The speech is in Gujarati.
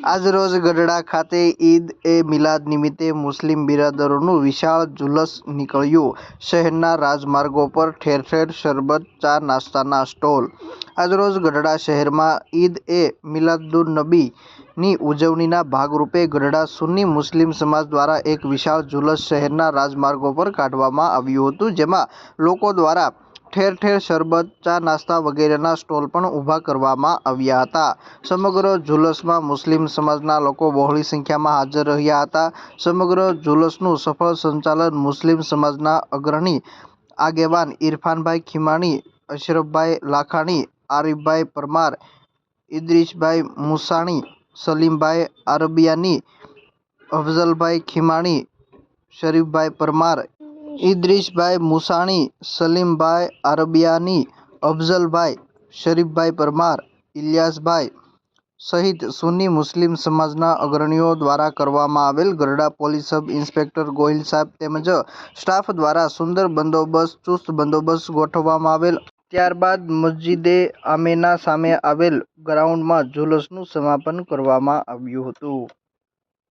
આજરોજ ગઢડા ખાતે ઈદ એ મિલાદ નિમિત્તે મુસ્લિમ બિરાદરોનું વિશાળ જુલસ નીકળ્યું. શહેરના રાજમાર્ગો પર ઠેર ઠેર શરબત, ચા, નાસ્તાના સ્ટોલ. આજરોજ ગઢડા શહેરમાં ઈદ એ મિલાદુન્નબી ની ઉજવણીના ભાગરૂપે ગઢડા સુન્ની મુસ્લિમ સમાજ દ્વારા એક વિશાળ જુલસ શહેરના રાજમાર્ગો પર કાઢવામાં આવ્યું હતું, જેમાં લોકો દ્વારા ઠેર ઠેર શરબત, ચા, નાસ્તા વગેરેના સ્ટોલ પણ ઊભા કરવામાં આવ્યા હતા. સમગ્ર જુલસમાં મુસ્લિમ સમાજના લોકો બહોળી સંખ્યામાં હાજર રહ્યા હતા. સમગ્ર જુલસનું સફળ સંચાલન મુસ્લિમ સમાજના અગ્રણી આગેવાન ઇરફાનભાઈ ખીમાણી, અશરફભાઈ લાખાણી, આરીફભાઈ પરમાર ઇદ્રીશભાઈ મુસાણી, સલીમભાઈ અરબિયાની અફઝલભાઈ ખીમાણી, શરીફભાઈ પરમાર ઇદ્રીસભાઈ મુસાણી, સલીમભાઈ આરબિયાની, અફઝલભાઈ શરીફભાઈ પરમાર, ઇલિયાસભાઈ સહિત સુન્ની મુસ્લિમ સમાજના અગ્રણીઓ દ્વારા કરવામાં આવેલ ગરડા police sub inspector Gohil sahib તેમજ સ્ટાફ દ્વારા સુંદર બંદોબસ્ત, ચુસ્ત બંદોબસ્ત ગોઠવવામાં આવેલ. ત્યારબાદ મસ્જિદે આમેના સામે આવેલ ગ્રાઉન્ડમાં જુલુસનું સમાપન કરવામાં આવ્યું હતું.